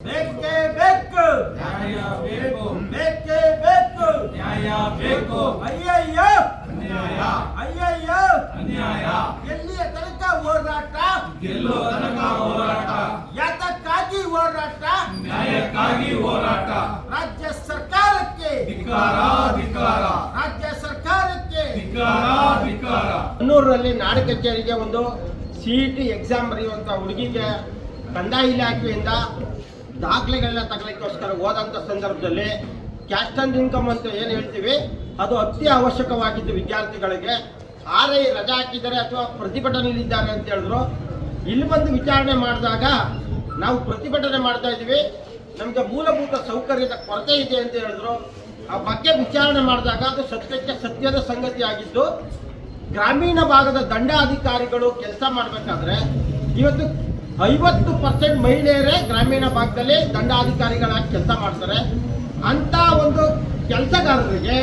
ಬೇಕೇ ಬೇಕು. ನ್ಯಾಯ ಬೇಕು. ಬೇಕೇ ಬೇಕು. ನ್ಯಾಯ ಬೇಕು. ಅಯ್ಯಯ್ಯೋ. ಅನ್ಯಾಯ. ಅಯ್ಯಯ್ಯೋ. ಅನ್ಯಾಯ. ಎಲ್ಲಿಯ ತನಕ ಹೋರಾಟ? ಗೆಲ್ಲೋ ತನಕ ಹೋರಾಟ. ಯಾತಕ್ಕಾಗಿ ಹೋರಾಟ? ನ್ಯಾಯಕ್ಕಾಗಿ ಹೋರಾಟ. ರಾಜ್ಯ ಸರ್ಕಾರಕ್ಕೆ. ಧಿಕ್ಕಾರ ಧಿಕ್ಕಾರ ರಾಜ್ಯ ಸರ್ಕಾರಕ್ಕೆ. ಧಿಕ್ಕಾರ ಧಿಕ್ಕಾರ ಕಣ್ಣೂರಿನಲ್ಲಿ ನಾಡ ಕಚೇರಿಗೆ ಒಂದು ಸಿ ಇ ಟಿ ಎಕ್ಸಾಮ್ ಬರೆಯುವಂಥ ಹುಡುಗಿಗೆ ಕಂದಾಯ ಇಲಾಖೆಯಿಂದ ದಾಖಲೆಗಳನ್ನ ತಗಲಿಕ್ಕೋಸ್ಕರ ಹೋದಂಥ ಸಂದರ್ಭದಲ್ಲಿ ಕ್ಯಾಸ್ಟ್ ಅಂಡ್ ಇನ್ಕಮ್ ಅಂತ ಏನು ಹೇಳ್ತೀವಿ, ಅದು ಅತಿ ಅವಶ್ಯಕವಾಗಿದ್ದು ವಿದ್ಯಾರ್ಥಿಗಳಿಗೆ. ಆರೈ ರಜಾ ಹಾಕಿದ್ದಾರೆ ಅಥವಾ ಪ್ರತಿಭಟನೆಯಲ್ಲಿದ್ದಾರೆ ಅಂತ ಹೇಳಿದ್ರು. ಇಲ್ಲಿ ಬಂದು ವಿಚಾರಣೆ ಮಾಡಿದಾಗ ನಾವು ಪ್ರತಿಭಟನೆ ಮಾಡ್ತಾ ಇದ್ದೀವಿ. ನಮಗೆ ಮೂಲಭೂತ ಸೌಕರ್ಯದ ಕೊರತೆ ಇದೆ ಅಂತ ಹೇಳಿದ್ರು. ಆ ಬಗ್ಗೆ ವಿಚಾರಣೆ ಮಾಡಿದಾಗ ಅದು ಸತ್ಯಕ್ಕೆ ಸತ್ಯದ ಸಂಗತಿ ಆಗಿದ್ದು, ಗ್ರಾಮೀಣ ಭಾಗದ ದಂಡಾಧಿಕಾರಿಗಳು ಕೆಲಸ ಮಾಡಬೇಕಾದ್ರೆ ಇವತ್ತು ಐವತ್ತು ಪರ್ಸೆಂಟ್ ಮಹಿಳೆಯರೇ ಗ್ರಾಮೀಣ ಭಾಗದಲ್ಲಿ ದಂಡಾಧಿಕಾರಿಗಳಾಗಿ ಕೆಲಸ ಮಾಡ್ತಾರೆ. ಅಂತ ಒಂದು ಕೆಲಸಗಾರರಿಗೆ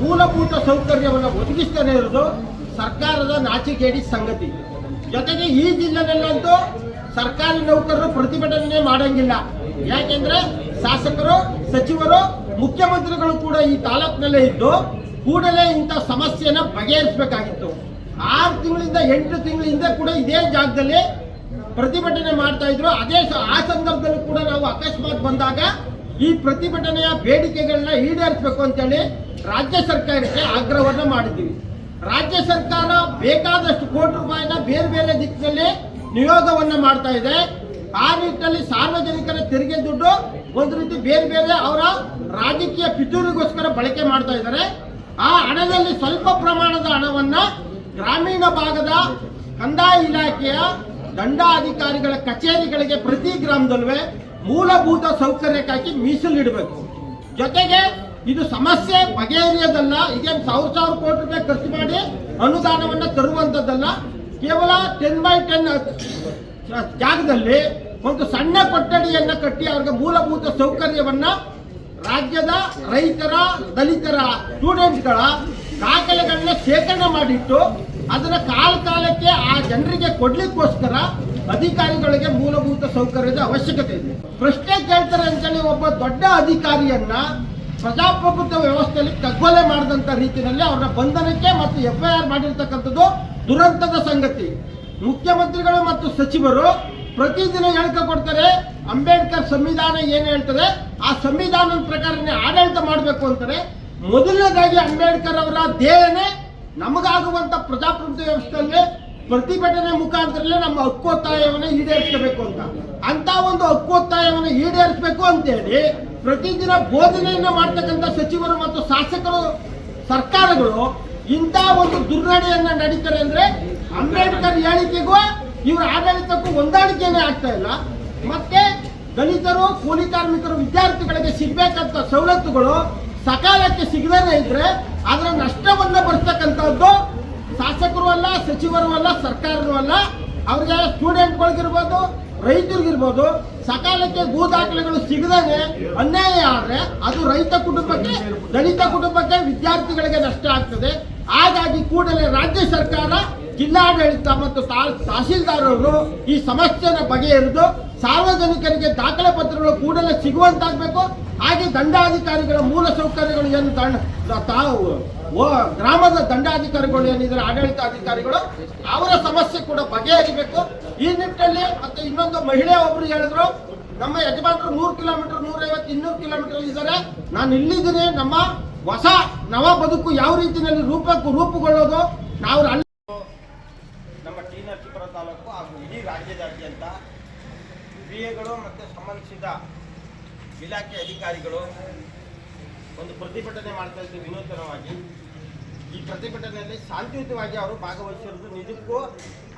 ಮೂಲಭೂತ ಸೌಕರ್ಯವನ್ನು ಒದಗಿಸ್ತಾನೆ ಇರೋದು ಸರ್ಕಾರದ ನಾಚಿಕೇಡಿ ಸಂಗತಿ. ಜೊತೆಗೆ ಈ ಜಿಲ್ಲೆನಲ್ಲಂತೂ ಸರ್ಕಾರಿ ನೌಕರರು ಪ್ರತಿಭಟನೆ ಮಾಡಂಗಿಲ್ಲ. ಯಾಕೆಂದ್ರೆ ಶಾಸಕರು, ಸಚಿವರು, ಮುಖ್ಯಮಂತ್ರಿಗಳು ಕೂಡ ಈ ತಾಲೂಕಿನಲ್ಲೇ ಇದ್ದು ಕೂಡಲೇ ಇಂಥ ಸಮಸ್ಯೆನ ಬಗೆಹರಿಸಬೇಕಾಗಿತ್ತು. ಆರು ತಿಂಗಳಿಂದ ಎಂಟು ತಿಂಗಳಿಂದ ಕೂಡ ಇದೇ ಜಾಗದಲ್ಲಿ ಪ್ರತಿಭಟನೆ ಮಾಡ್ತಾ ಇದ್ರು. ಅದೇ ಆ ಸಂದರ್ಭದಲ್ಲಿ ಕೂಡ ನಾವು ಅಕಸ್ಮಾತ್ ಬಂದಾಗ ಈ ಪ್ರತಿಭಟನೆಯ ಬೇಡಿಕೆಗಳನ್ನ ಈಡೇರಿಸಬೇಕು ಅಂತೇಳಿ ರಾಜ್ಯ ಸರ್ಕಾರಕ್ಕೆ ಆಗ್ರಹವನ್ನ ಮಾಡಿದ್ದೀವಿ. ರಾಜ್ಯ ಸರ್ಕಾರ ಬೇಕಾದಷ್ಟು ಕೋಟಿ ರೂಪಾಯಿನ ಬೇರೆ ಬೇರೆ ದಿಕ್ಕಿನಲ್ಲಿ ನಿಯೋಗವನ್ನ ಮಾಡ್ತಾ ಇದೆ. ಆ ನಿಟ್ಟಿನಲ್ಲಿ ಸಾರ್ವಜನಿಕರ ತೆರಿಗೆ ದುಡ್ಡು ಒಂದು ರೀತಿ ಬೇರೆ ಬೇರೆ ಅವರ ರಾಜಕೀಯ ಪಿತೂರಿಗೋಸ್ಕರ ಬಳಕೆ ಮಾಡ್ತಾ ಇದ್ದಾರೆ. ಆ ಹಣದಲ್ಲಿ ಸ್ವಲ್ಪ ಪ್ರಮಾಣದ ಹಣವನ್ನ ಗ್ರಾಮೀಣ ಭಾಗದ ಕಂದಾಯ ಇಲಾಖೆಯ ದಂಡಾಧಿಕಾರಿಗಳ ಕಚೇರಿಗಳಿಗೆ ಪ್ರತಿ ಗ್ರಾಮದಲ್ಲೂ ಮೂಲಭೂತ ಸೌಕರ್ಯಕ್ಕಾಗಿ ಮೀಸಲಿಡಬೇಕು. ಜೊತೆಗೆ ಇದು ಸಮಸ್ಯೆ ಬಗೆಹರಿಯೋದಲ್ಲ ಇದೇ ಸಾವಿರ ಸಾವಿರ ಕೋಟಿ ರೂಪಾಯಿ ಖರ್ಚು ಮಾಡಿ ಅನುದಾನವನ್ನ ತರುವಂತದ್ದಲ್ಲ ಕೇವಲ ಟೆನ್ ಬೈ ಟೆನ್ ಜಾಗದಲ್ಲಿ ಒಂದು ಸಣ್ಣ ಕೊಠಡಿಯನ್ನ ಕಟ್ಟಿ ಅವ್ರಿಗೆ ಮೂಲಭೂತ ಸೌಕರ್ಯವನ್ನ ರಾಜ್ಯದ ರೈತರ, ದಲಿತರ ಸ್ಟೂಡೆಂಟ್ಗಳ ದಾಖಲೆಗಳನ್ನ ಶೇಖರಣೆ ಮಾಡಿಟ್ಟು ಅದನ್ನ ಕಾಲ ಕಾಲಕ್ಕೆ ಆ ಜನರಿಗೆ ಕೊಡ್ಲಿಕ್ಕೋಸ್ಕರ ಅಧಿಕಾರಿಗಳಿಗೆ ಮೂಲಭೂತ ಸೌಕರ್ಯದ ಅವಶ್ಯಕತೆ ಇದೆ. ಪ್ರಶ್ನೆ ಕೇಳ್ತಾರೆ ಅಂತೇಳಿ ಒಬ್ಬ ದೊಡ್ಡ ಅಧಿಕಾರಿಯನ್ನ ಪ್ರಜಾಪ್ರಭುತ್ವ ವ್ಯವಸ್ಥೆಯಲ್ಲಿ ಕಗ್ಗೊಲೆ ಮಾಡಿದಂತ ರೀತಿಯಲ್ಲಿ ಅವರ ಬಂಧನಕ್ಕೆ ಮತ್ತು ಎಫ್ ಐ ಆರ್ ಮಾಡಿರ್ತಕ್ಕಂಥದ್ದು ದುರಂತದ ಸಂಗತಿ. ಮುಖ್ಯಮಂತ್ರಿಗಳು ಮತ್ತು ಸಚಿವರು ಪ್ರತಿದಿನ ಹೇಳಿಕೆ ಕೊಡ್ತಾರೆ, ಅಂಬೇಡ್ಕರ್ ಸಂವಿಧಾನ ಏನು ಹೇಳ್ತದೆ, ಆ ಸಂವಿಧಾನದ ಪ್ರಕಾರನೇ ಆಡಳಿತ ಮಾಡಬೇಕು ಅಂತಾರೆ. ಮೊದಲನೇದಾಗಿ ಅಂಬೇಡ್ಕರ್ ಅವರ ಧ್ಯೇಯನೇ ನಮಗಾಗುವಂತ ಪ್ರಜಾಪ್ರಭುತ್ವ ವ್ಯವಸ್ಥೆಯಲ್ಲೇ ಪ್ರತಿಭಟನೆ ಮುಖಾಂತರಲ್ಲೇ ನಮ್ಮ ಹಕ್ಕೊತ್ತಾಯವನ್ನು ಈಡೇರಿಸಬೇಕು ಅಂತ. ಅಂತ ಒಂದು ಹಕ್ಕೊತ್ತಾಯವನ್ನು ಈಡೇರಿಸಬೇಕು ಅಂತೇಳಿ ಪ್ರತಿದಿನ ಬೋಧನೆಯನ್ನ ಮಾಡ್ತಕ್ಕಂಥ ಸಚಿವರು ಮತ್ತು ಶಾಸಕರು, ಸರ್ಕಾರಗಳು ಇಂಥ ಒಂದು ದುರ್ನಡೆಯನ್ನ ನಡೀತಾರೆ ಅಂದ್ರೆ ಅಂಬೇಡ್ಕರ್ ಹೇಳಿಕೆಗೂ ಇವರ ಆಡಳಿತಕ್ಕೂ ಹೊಂದಾಣಿಕೆನೇ ಆಗ್ತಾ ಇಲ್ಲ. ಮತ್ತೆ ದಲಿತರು, ಕೂಲಿ ಕಾರ್ಮಿಕರು, ವಿದ್ಯಾರ್ಥಿಗಳಿಗೆ ಸಿಗ್ಬೇಕಂತ ಸವಲತ್ತುಗಳು ಸಕಾಲಕ್ಕೆ ಸಿಗದೇ ಇದ್ರೆ ಅದರ ನಷ್ಟವನ್ನ ಬರ್ತಕ್ಕಂಥದ್ದು ಶಾಸಕರು ಅಲ್ಲ, ಸಚಿವರು ಅಲ್ಲ ಸರ್ಕಾರರು ಅಲ್ಲ. ಅವ್ರಿಗೆ ಸ್ಟೂಡೆಂಟ್ಗಳಿಗಿರ್ಬೋದು, ರೈತರಿಗಿರ್ಬೋದು, ಸಕಾಲಕ್ಕೆ ಭೂ ದಾಖಲೆಗಳು ಸಿಗದೇ ಅನ್ಯಾಯ ಆದ್ರೆ ಅದು ರೈತ ಕುಟುಂಬಕ್ಕೆ, ದಲಿತ ಕುಟುಂಬಕ್ಕೆ ವಿದ್ಯಾರ್ಥಿಗಳಿಗೆ ನಷ್ಟ ಆಗ್ತದೆ. ಹಾಗಾಗಿ ಕೂಡಲೇ ರಾಜ್ಯ ಸರ್ಕಾರ ಜಿಲ್ಲಾಡಳಿತ ಮತ್ತು ತಾ- ತಹಸೀಲ್ದಾರ್ ಅವರು ಈ ಸಮಸ್ಯೆನ ಬಗೆಹರಿದು ಸಾರ್ವಜನಿಕರಿಗೆ ದಾಖಲೆ ಪತ್ರಗಳು ಕೂಡಲೇ ಸಿಗುವಂತಾಗಬೇಕು. ಹಾಗೆ ದಂಡಾಧಿಕಾರಿಗಳ ಮೂಲ ಸೌಕರ್ಯಗಳು ಏನು ದಂಡ, ತಾವು ಗ್ರಾಮದ ದಂಡಾಧಿಕಾರಿಗಳು ಏನಿದ್ದಾರೆ, ಆಡಳಿತಾಧಿಕಾರಿಗಳು, ಅವರ ಸಮಸ್ಯೆ ಕೂಡ ಬಗೆಹರಿಬೇಕು. ಈ ನಿಟ್ಟಿನಲ್ಲಿ ಮತ್ತೆ ಇನ್ನೊಂದು ಮಹಿಳೆ ಒಬ್ರು ಹೇಳಿದ್ರು, ನಮ್ಮ ಯಜಮಾನರು ನೂರು ಕಿಲೋಮೀಟರ್, ನೂರೈವತ್ತು, ಇನ್ನೂರು ಕಿಲೋಮೀಟರ್ ಇದ್ದಾರೆ. ನಾನು ಇಲ್ಲಿದ್ದೀನಿ, ನಮ್ಮ ಹೊಸ ನವ ಬದುಕು ಯಾವ ರೀತಿಯಲ್ಲಿ ರೂಪಕ್ಕೂ ರೂಪುಗೊಳ್ಳೋದು ನಾವು ನಮ್ಮ ಟಿ ನರಸೀಪುರ ತಾಲೂಕು ಹಾಗೂ ಇಡೀ ರಾಜ್ಯದಾದ್ಯಂತ ಕ್ರಿಯೆಗಳು ಮತ್ತು ಸಂಬಂಧಿಸಿದ ಇಲಾಖೆ ಅಧಿಕಾರಿಗಳು ಒಂದು ಪ್ರತಿಭಟನೆ ಮಾಡ್ತಾ ಇದ್ದು ವಿನೂತನವಾಗಿ. ಈ ಪ್ರತಿಭಟನೆಯಲ್ಲಿ ಶಾಂತಿಯುತವಾಗಿ ಅವರು ಭಾಗವಹಿಸಿರೋದು ನಿಜಕ್ಕೂ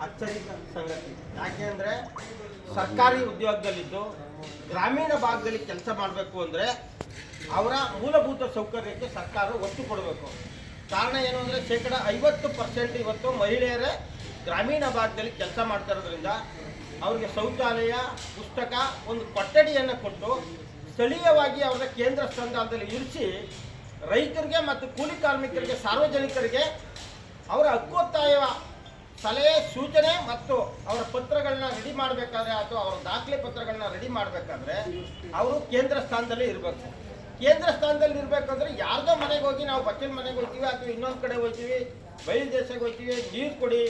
ಅಚ್ಚರಿಕ ಸಂಗತಿ. ಯಾಕೆ ಅಂದರೆ ಸರ್ಕಾರಿ ಉದ್ಯೋಗದಲ್ಲಿದ್ದು ಗ್ರಾಮೀಣ ಭಾಗದಲ್ಲಿ ಕೆಲಸ ಮಾಡಬೇಕು ಅಂದರೆ ಅವರ ಮೂಲಭೂತ ಸೌಕರ್ಯಕ್ಕೆ ಸರ್ಕಾರ ಒತ್ತು ಕೊಡಬೇಕು. ಕಾರಣ ಏನು ಅಂದರೆ ಶೇಕಡ ಐವತ್ತು ಪರ್ಸೆಂಟ್ ಇವತ್ತು ಮಹಿಳೆಯರೇ ಗ್ರಾಮೀಣ ಭಾಗದಲ್ಲಿ ಕೆಲಸ ಮಾಡ್ತಾ ಇರೋದ್ರಿಂದ ಅವ್ರಿಗೆ ಶೌಚಾಲಯ, ಪುಸ್ತಕ, ಒಂದು ಕೊಠಡಿಯನ್ನು ಕೊಟ್ಟು ಸ್ಥಳೀಯವಾಗಿ ಅವರ ಕೇಂದ್ರ ಸ್ಥಾನದಲ್ಲಿ ಇರಿಸಿ ರೈತರಿಗೆ ಮತ್ತು ಕೂಲಿ ಕಾರ್ಮಿಕರಿಗೆ, ಸಾರ್ವಜನಿಕರಿಗೆ ಅವರ ಹಕ್ಕೊತ್ತಾಯ ಸಲಹೆ, ಸೂಚನೆ ಮತ್ತು ಅವರ ಪತ್ರಗಳನ್ನ ರೆಡಿ ಮಾಡಬೇಕಾದ್ರೆ ಅಥವಾ ಅವರ ದಾಖಲೆ ಪತ್ರಗಳನ್ನ ರೆಡಿ ಮಾಡಬೇಕಾದ್ರೆ ಅವರು ಕೇಂದ್ರ ಸ್ಥಾನದಲ್ಲಿ ಇರಬೇಕು. ಕೇಂದ್ರ ಸ್ಥಾನದಲ್ಲಿ ಇರಬೇಕಂದ್ರೆ ಯಾರ್ದೋ ಮನೆಗೆ ಹೋಗಿ ನಾವು ಬಚ್ಚಲ ಮನೆಗೆ ಹೋಗ್ತೀವಿ ಅಥವಾ ಇನ್ನೊಂದು ಕಡೆ ಹೋಗ್ತೀವಿ, ಬಯಲು ದೇಶಕ್ಕೆ ಹೋಗ್ತೀವಿ, ನೀರು ಕೊಡಿ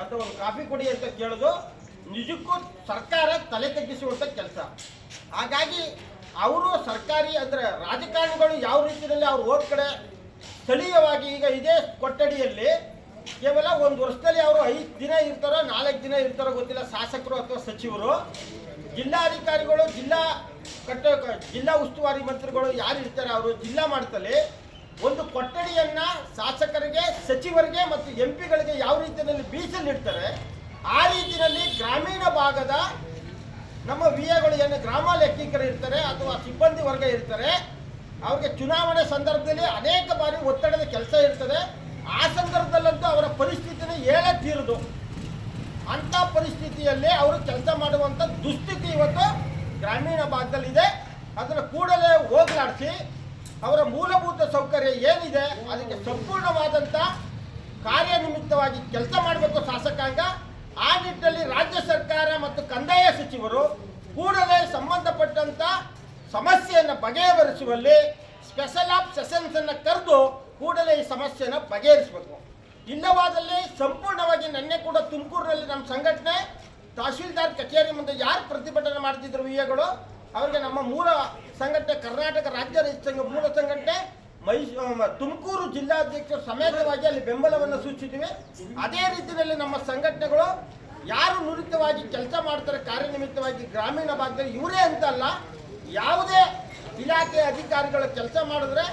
ಅಥವಾ ಒಂದು ಕಾಫಿ ಕೊಡಿ ಅಂತ ಕೇಳೋದು ನಿಜಕ್ಕೂ ಸರ್ಕಾರ ತಲೆ ತಗ್ಗಿಸುವಂಥ ಕೆಲಸ. ಹಾಗಾಗಿ ಅವರು ಸರ್ಕಾರಿ ಅಂದರೆ ರಾಜಕಾರಣಿಗಳು ಯಾವ ರೀತಿಯಲ್ಲಿ ಅವ್ರು ಹೋದ ಕಡೆ ಸ್ಥಳೀಯವಾಗಿ ಈಗ ಇದೇ ಕೊಠಡಿಯಲ್ಲಿ ಕೇವಲ ಒಂದು ವರ್ಷದಲ್ಲಿ ಅವರು ಐದು ದಿನ ಇರ್ತಾರೋ, ನಾಲ್ಕು ದಿನ ಇರ್ತಾರೋ ಗೊತ್ತಿಲ್ಲ, ಶಾಸಕರು ಅಥವಾ ಸಚಿವರು. ಜಿಲ್ಲಾಧಿಕಾರಿಗಳು, ಜಿಲ್ಲಾ ಕಟ್ಟ, ಜಿಲ್ಲಾ ಉಸ್ತುವಾರಿ ಮಂತ್ರಿಗಳು ಯಾರು ಇರ್ತಾರೆ ಅವರು ಜಿಲ್ಲಾ ಮಟ್ಟದಲ್ಲಿ ಒಂದು ಕೊಠಡಿಯನ್ನ ಶಾಸಕರಿಗೆ, ಸಚಿವರಿಗೆ ಮತ್ತು ಎಂ ಪಿಗಳಿಗೆ ಯಾವ ರೀತಿಯಲ್ಲಿ ಮೀಸಲಿಡ್ತಾರೆ ಆ ರೀತಿಯಲ್ಲಿ ಗ್ರಾಮೀಣ ಭಾಗದ ನಮ್ಮ ವಿ ಎಗಳು ಏನು ಗ್ರಾಮ ಲೆಕ್ಕಿಕರು ಇರ್ತಾರೆ ಅಥವಾ ಸಿಬ್ಬಂದಿ ವರ್ಗ ಇರ್ತಾರೆ, ಅವ್ರಿಗೆ ಚುನಾವಣೆ ಸಂದರ್ಭದಲ್ಲಿ ಅನೇಕ ಬಾರಿ ಒತ್ತಡದ ಕೆಲಸ ಇರ್ತದೆ. ಆ ಸಂದರ್ಭದಲ್ಲಂತೂ ಅವರ ಪರಿಸ್ಥಿತಿನ ಹೇಳೇ ತೀರದು. ಅಂಥ ಪರಿಸ್ಥಿತಿಯಲ್ಲಿ ಅವರು ಕೆಲಸ ಮಾಡುವಂಥ ದುಸ್ಥಿತಿ ಇವತ್ತು ಗ್ರಾಮೀಣ ಭಾಗದಲ್ಲಿದೆ. ಅದನ್ನು ಕೂಡಲೇ ಹೋಗ್ಲಾಡಿಸಿ, ಅವರ ಮೂಲಭೂತ ಸೌಕರ್ಯ ಏನಿದೆ, ಅದಕ್ಕೆ ಸಂಪೂರ್ಣವಾದಂಥ ಕಾರ್ಯನಿಮಿತ್ತವಾಗಿ ಕೆಲಸ ಮಾಡಬೇಕು ಶಾಸಕಾಂಗ. ಆ ನಿಟ್ಟಿನಲ್ಲಿ ರಾಜ್ಯ ಸರ್ಕಾರ ಮತ್ತು ಕಂದಾಯ ಸಚಿವರು ಕೂಡಲೇ ಸಂಬಂಧಪಟ್ಟಂತ ಸಮಸ್ಯೆಯನ್ನು ಬಗೆಹರಿಸುವಲ್ಲಿ ಸ್ಪೆಷಲ್ ಆಫ್ ಸೆಷನ್ಸ್ ಅನ್ನು ಕರೆದು ಕೂಡಲೇ ಈ ಸಮಸ್ಯೆಯನ್ನು ಬಗೆಹರಿಸಬೇಕು. ಇಲ್ಲವಾದಲ್ಲಿ ಸಂಪೂರ್ಣವಾಗಿ ನಿನ್ನೆ ಕೂಡ ತುಮಕೂರಿನಲ್ಲಿ ನಮ್ಮ ಸಂಘಟನೆ, ತಹಶೀಲ್ದಾರ್ ಕಚೇರಿ ಮುಂದೆ ಯಾರು ಪ್ರತಿಭಟನೆ ಮಾಡ್ತಿದ್ರು ವಿಯಗಳು ಅವರಿಗೆ ನಮ್ಮ ಮೂಲ ಸಂಘಟನೆ, ಕರ್ನಾಟಕ ರಾಜ್ಯ ರೈತ ಸಂಘ, ಮೂಲ ಸಂಘಟನೆ ತುಮಕೂರು ಜಿಲ್ಲಾಧ್ಯಕ್ಷರು ಸಮೇತವಾಗಿ ಅಲ್ಲಿ ಬೆಂಬಲವನ್ನು ಸೂಚಿಸಿವೆ. ಅದೇ ರೀತಿಯಲ್ಲಿ ನಮ್ಮ ಸಂಘಟನೆಗಳು ಯಾರು ನುರಿತವಾಗಿ ಕೆಲಸ ಮಾಡ್ತಾರೆ ಕಾರ್ಯನಿಮಿತ್ತವಾಗಿ ಗ್ರಾಮೀಣ ಭಾಗದಲ್ಲಿ ಇವರೇ ಅಂತಲ್ಲ, ಯಾವುದೇ ಇಲಾಖೆ ಅಧಿಕಾರಿಗಳು ಕೆಲಸ ಮಾಡಿದ್ರೆ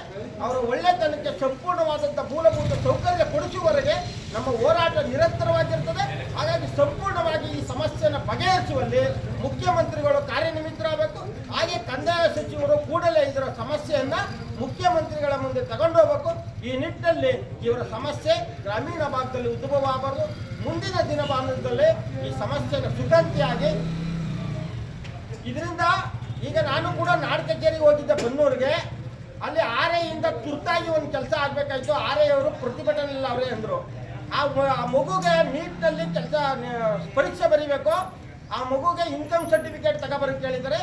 ಅವರ ಒಳ್ಳೆತನಕ್ಕೆ ಸಂಪೂರ್ಣವಾದಂಥ ಮೂಲಭೂತ ಸೌಕರ್ಯ ಕೊಡಿಸುವವರೆಗೆ ನಮ್ಮ ಹೋರಾಟ ನಿರಂತರವಾಗಿರ್ತದೆ. ಹಾಗಾಗಿ ಸಂಪೂರ್ಣವಾಗಿ ಈ ಸಮಸ್ಯೆಯನ್ನು ಬಗೆಹರಿಸುವಲ್ಲಿ ಮುಖ್ಯಮಂತ್ರಿಗಳು ಕಾರ್ಯನಿಮಿತ್ತರಾಗಬೇಕು. ಹಾಗೆ ಕಂದಾಯ ಸಚಿವರು ಕೂಡಲೇ ಇದರ ಸಮಸ್ಯೆಯನ್ನ ಮುಖ್ಯಮಂತ್ರಿಗಳ ಮುಂದೆ ತಗೊಂಡು ಹೋಗಬೇಕು. ಈ ನಿಟ್ಟಿನಲ್ಲಿ ಇವರ ಸಮಸ್ಯೆ ಗ್ರಾಮೀಣ ಭಾಗದಲ್ಲಿ ಉದ್ಭವ ಆಗಬಾರ್ದು ಮುಂದಿನ ದಿನಮಾನದಲ್ಲಿ ಈ ಸಮಸ್ಯೆಯನ್ನು ಸುಗಂತಿಯಾಗಿ ಇದರಿಂದ ಈಗ ನಾನು ಕೂಡ ನಾಡ್ ಕಚೇರಿಗೆ ಹೋಗಿದ್ದೆ ಬನ್ನೂರಿಗೆ. ಅಲ್ಲಿ ಆರೆಯಿಂದ ತುರ್ತಾಗಿ ಒಂದು ಕೆಲಸ ಆಗಬೇಕಾಯ್ತು. ಆರೆಯವರು ಪ್ರತಿಭಟನೆಯಲ್ಲಿ ಅವರೇ ಅಂದರು. ಆ ಮಗುಗೆ ನೀಟ್ನಲ್ಲಿ ಕೆಲಸ ಪರೀಕ್ಷೆ ಬರೀಬೇಕು. ಆ ಮಗುಗೆ ಇನ್ಕಮ್ ಸರ್ಟಿಫಿಕೇಟ್ ತಗೋಬರಕ್ಕೆ ಕೇಳಿದ್ದಾರೆ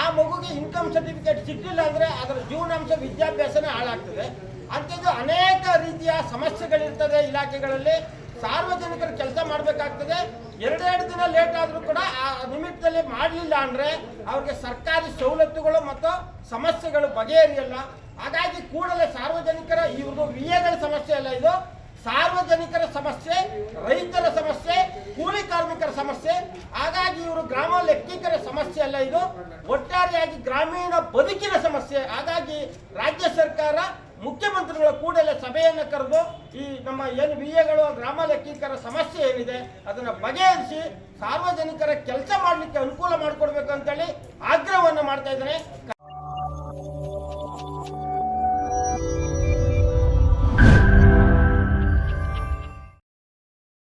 ಆ ಮಗುಗೆ ಇನ್ಕಮ್ ಸರ್ಟಿಫಿಕೇಟ್ ಸಿಕ್ಕಿಲ್ಲ ಅಂದರೆ ಅದರ ಜೀವನಾಂಶ ವಿದ್ಯಾಭ್ಯಾಸನೇ ಹಾಳಾಗ್ತದೆ. ಅಂಥದ್ದು ಅನೇಕ ರೀತಿಯ ಸಮಸ್ಯೆಗಳಿರ್ತದೆ ಇಲಾಖೆಗಳಲ್ಲಿ. ಸಾರ್ವಜನಿಕರು ಕೆಲಸ ಮಾಡಬೇಕಾಗ್ತದೆ. ಎರಡೆರಡು ದಿನ ಲೇಟ್ ಆದರೂ ಕೂಡ ಆ ನಿಮಿತ್ತದಲ್ಲಿ ಮಾಡಲಿಲ್ಲ ಅಂದರೆ ಅವ್ರಿಗೆ ಸರ್ಕಾರಿ ಸವಲತ್ತುಗಳು ಮತ್ತು ಸಮಸ್ಯೆಗಳು ಬಗೆಹರಿಯಲ್ಲ. ಹಾಗಾಗಿ ಕೂಡಲೇ ಸಾರ್ವಜನಿಕರ ಇವರು ವಿ ಎಗಳ ಸಮಸ್ಯೆ ಅಲ್ಲ ಇದು. ಸಾರ್ವಜನಿಕರ ಸಮಸ್ಯೆ, ರೈತರ ಸಮಸ್ಯೆ, ಕೂಲಿ ಕಾರ್ಮಿಕರ ಸಮಸ್ಯೆ, ಹಾಗಾಗಿ ಇವರು ಗ್ರಾಮ ಲೆಕ್ಕಿಕರ ಸಮಸ್ಯೆ ಅಲ್ಲ ಇದು. ಒಟ್ಟಾರೆಯಾಗಿ ಗ್ರಾಮೀಣ ಬದುಕಿನ ಸಮಸ್ಯೆ. ಹಾಗಾಗಿ ರಾಜ್ಯ ಸರ್ಕಾರ ಮುಖ್ಯಮಂತ್ರಿಗಳ ಕೂಡಲೇ ಸಭೆಯನ್ನು ಕರೆದು ಈ ನಮ್ಮ ಏನು ವಿ ಎಗಳು, ಗ್ರಾಮ ಲೆಕ್ಕಿಕರ ಸಮಸ್ಯೆ ಏನಿದೆ ಅದನ್ನು ಬಗೆಹರಿಸಿ ಸಾರ್ವಜನಿಕರ ಕೆಲಸ ಮಾಡಲಿಕ್ಕೆ ಅನುಕೂಲ ಮಾಡಿಕೊಡ್ಬೇಕು ಅಂತೇಳಿ ಆಗ್ರಹವನ್ನು ಮಾಡ್ತಾ ಇದ್ದಾರೆ